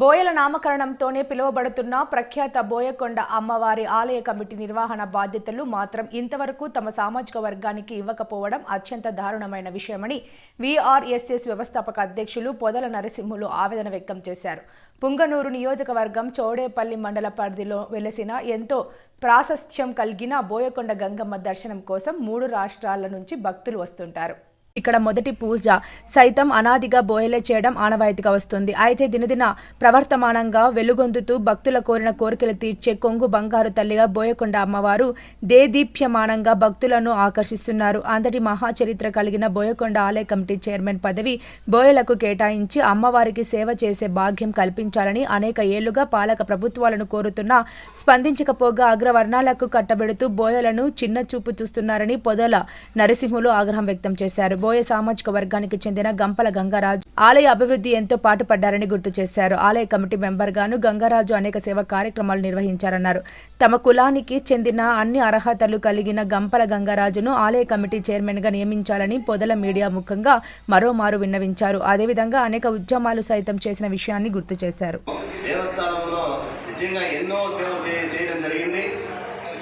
బోయల నామకరణంతోనే పిలువబడుతున్న ప్రఖ్యాత బోయకొండ అమ్మవారి ఆలయ కమిటీ నిర్వహణ బాధ్యతలు మాత్రం ఇంతవరకు తమ సామాజిక వర్గానికి ఇవ్వకపోవడం అత్యంత దారుణమైన విషయమని వీఆర్ఎస్ఎస్ వ్యవస్థాపక అధ్యక్షులు పొదల నరసింహులు ఆవేదన వ్యక్తం చేశారు. పుంగనూరు నియోజకవర్గం చౌడేపల్లి మండల పరిధిలో వెలసిన ఎంతో ప్రాశస్త్యం కలిగిన బోయకొండ గంగమ్మ దర్శనం కోసం మూడు రాష్ట్రాల నుంచి భక్తులు వస్తుంటారు. ఇక్కడ మొదటి పూజ సైతం అనాదిగా బోయలే చేయడం ఆనవాయితీగా వస్తుంది. అయితే దినదిన ప్రవర్తమానంగా వెలుగొందుతూ భక్తుల కోరిన కోరికలు తీర్చే కొంగు బంగారు తల్లిగా బోయకొండ అమ్మవారు దేదీప్యమానంగా భక్తులను ఆకర్షిస్తున్నారు. అంతటి మహాచరిత్ర కలిగిన బోయకొండ ఆలయ కమిటీ చైర్మన్ పదవి బోయలకు కేటాయించి అమ్మవారికి సేవ చేసే భాగ్యం కల్పించాలని అనేక ఏళ్ళుగా పాలక ప్రభుత్వాలను కోరుతున్నా స్పందించకపోగా అగ్రవర్ణాలకు కట్టబెడుతూ బోయలను చిన్న చూపు చూస్తున్నారని పొదల నరసింహులు ఆగ్రహం వ్యక్తం చేశారు. బోయ సామాజిక వర్గానికి చెందిన గంపల గంగరాజు. ఆలయ అభివృద్ధి ఎంతో పాటుపడ్డారని గుర్తు చేశారు. ఆలయ కమిటీ మెంబర్ గాను గంగరాజు అనేక సేవా కార్యక్రమాలు నిర్వహించారన్నారు. తమ కులానికి చెందిన అన్ని అర్హతలు కలిగిన గంపల గంగరాజును ఆలయ కమిటీ చైర్మన్గా నియమించాలని పొదల మీడియా ముఖంగా మరోమారు విన్నవించారు. అదేవిధంగా అనేక ఉద్యమాలు సైతం చేసిన విషయాన్ని గుర్తు చేశారు. దేవస్థానంలో నిజంగా ఎన్నో సేవలు చేయడం జరిగింది.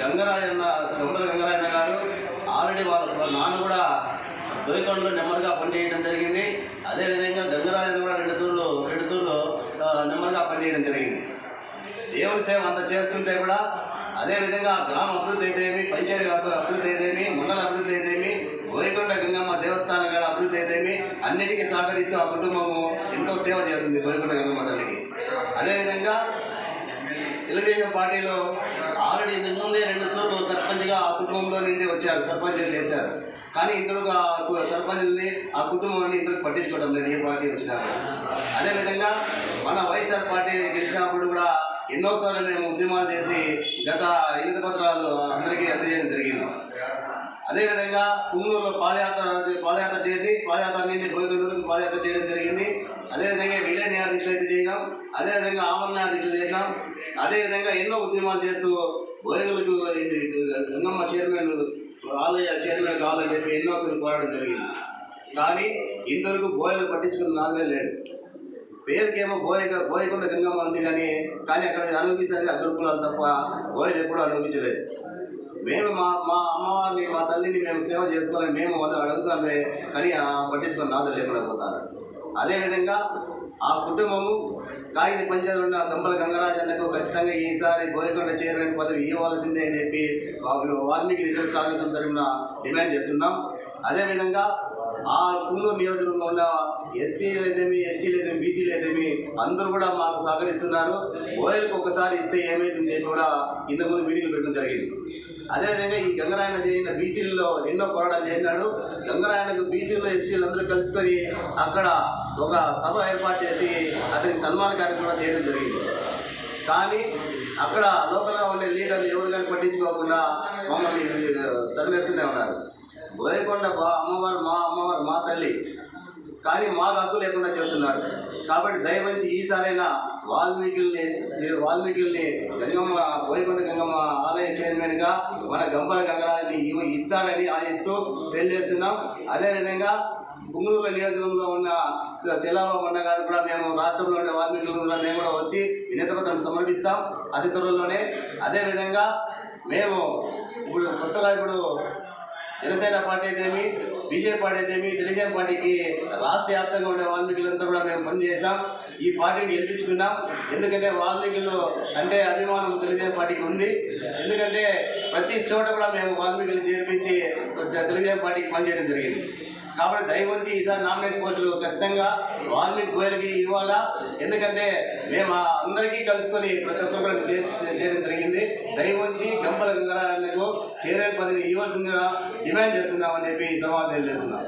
గంగరాజన్న గారు ఆల్రెడీ వాళ్ళ నాన్న కూడా దోయకొండలో నెమ్మదిగా పనిచేయడం జరిగింది. అదేవిధంగా గంగరాజన్ కూడా రెండు తూర్లు రెండు తూర్లు నెమ్మదిగా పనిచేయడం జరిగింది. దేవుని సేవ అంత చేస్తుంటే కూడా అదేవిధంగా గ్రామ అభివృద్ధి అయితేమి పంచాయతీ అభివృద్ధి అయితేమి మండల అభివృద్ధి అయితేమి బోయకొండ గంగమ్మ దేవస్థానం కూడా అభివృద్ధి అయితేమి అన్నిటికీ సహకరిస్తూ ఆ కుటుంబము ఎంతో సేవ చేసింది బోయకొండ గంగమ్మ తల్లికి. అదేవిధంగా తెలుగుదేశం పార్టీలో ఆల్రెడీ ఇంతకు ముందే రెండు సార్లు సర్పంచ్గా ఆ కుటుంబంలో నుండి వచ్చారు సర్పంచ్గా చేశారు. కానీ ఇంతకు ఆ కు- సర్పంచ్ని ఆ కుటుంబాన్ని ఇంతకు పట్టించుకోవడం లేదు ఏ పార్టీ వచ్చినా అదేవిధంగా మన వైఎస్ఆర్ పార్టీ గెలిచినప్పుడు కూడా ఎన్నోసార్లు మేము ఉద్యమాలు చేసి గత ఎనిమిది పత్రాలు అందరికీ అందజేయడం జరిగింది. అదేవిధంగా కుంగూరులో పాదయాత్ర పాదయాత్ర చేసి పాదయాత్ర నుండి బోయకొండూరుకు పాదయాత్ర చేయడం జరిగింది. అదేవిధంగా విలయ దీక్షలు అయితే చేయడం అదేవిధంగా ఆమరణ దీక్షలు చేసినాం. అదేవిధంగా ఎన్నో ఉద్యమాలు చేస్తూ భోగిలకు ఇది గంగమ్మ చైర్మన్ ఆలయ చైర్మన్ కావాలని చెప్పి ఎన్నోసార్లు పోరాటం జరిగింది. కానీ ఇంతవరకు బోయలు పట్టించుకున్న నాదే లేడు. పేరుకేమో బోయ బోయకొండ గంగమ్మ ఉంది కానీ కానీ అక్కడ అనుభవించేది అగ్రకులాలు తప్ప బోయలు ఎప్పుడూ అనుభవించలేదు. మేము మా మా అమ్మవారిని మా తల్లిని మేము సేవ చేసుకోవాలని మేము అడుగుతాం అడుగుతానే కానీ పట్టించుకున్న నాదలు లేకుండా పోతాను అదేవిధంగా ఆ కుటుంబము కాగిత పంచాయతీ ఉన్న గంపల గంగరాజన్నకు ఖచ్చితంగా ఈసారి బోయకొండ చైర్మన్ పదవి ఇవ్వాల్సిందే అని చెప్పి వాల్మీకి రిజల్ట్ సాధించడం తరఫున డిమాండ్ చేస్తున్నాం. అదేవిధంగా ఆ పుంగూరు నియోజకవర్గంలో ఉన్న ఎస్సీలు అయితేమి ఎస్టీలు అయితేమి బీసీలు అయితేమి అందరూ కూడా మాకు సహకరిస్తున్నారు. ఓఎల్కి ఒకసారి ఇస్తే ఏమైందని చెప్పి కూడా ఇంతకుముందు మీటింగ్లు పెట్టడం జరిగింది. అదేవిధంగా ఈ గంగరాయణ చేసిన బీసీలలో ఎన్నో పోరాటాలు చేసినాడు. గంగరాయణకు బీసీలో ఎస్సీలు అందరూ కలుసుకొని అక్కడ ఒక సభ ఏర్పాటు చేసి అతని సన్మాన కార్యక్రమం చేయడం జరిగింది. కానీ అక్కడ లోపల ఉండే లీడర్లు ఎవరు కానీ పట్టించుకోకుండా మమ్మల్ని తరిమేస్తూనే ఉన్నారు. బోయకొండ బా అమ్మవారు మా అమ్మవారు మా తల్లి. కానీ మాకు హక్కు లేకుండా చేస్తున్నారు. కాబట్టి దయవంచి ఈసారైనా వాల్మీకుల్ని వాల్మీకుల్ని గంగమ్మ బోయకొండ గంగమ్మ ఆలయ చైర్మన్గా మన గంపల గంగరాజుని ఇవ్వ- ఇస్తారని ఆశిస్తూ తెలియజేస్తున్నాం. అదేవిధంగా పుంగళూరు నియోజకవర్గంలో ఉన్న చెల్లాబాబు అన్న గారు కూడా మేము రాష్ట్రంలో ఉండే వాల్మీకులు కూడా మేము కూడా వచ్చి వినతిపత్రం సమర్పిస్తాం అతి త్వరలోనే. అదేవిధంగా మేము ఇప్పుడు కొత్తగా ఇప్పుడు జనసేన పార్టీ అయితేమి బీజేపీ పార్టీ అయితేమి తెలుగుదేశం పార్టీకి రాష్ట్ర వ్యాప్తంగా ఉండే వాల్మీకులంతా కూడా మేము పనిచేసాం ఈ పార్టీని గెలిపించుకున్నాం. ఎందుకంటే వాల్మీకులు అంటే అభిమానం తెలుగుదేశం పార్టీకి ఉంది. ఎందుకంటే ప్రతి చోట కూడా మేము వాల్మీకులు చేర్పించి తెలుగుదేశం పార్టీకి పనిచేయడం జరిగింది. కాబట్టి దయవంచి ఈసారి నామినేట్ పోస్టులు ఖచ్చితంగా వాల్మీకి గోయలకి ఇవ్వాలా. ఎందుకంటే మేము ఆ అందరికీ కలుసుకొని ప్రతి ఒక్కరు కూడా చేసి చేయడం జరిగింది. దయవంచి గంపల గంగారాయణకు చేరే పదవి ఇవ్వాల్సిందిగా డిమాండ్ చేస్తున్నామని చెప్పి ఈ సమాధానం తెలియజేస్తున్నాం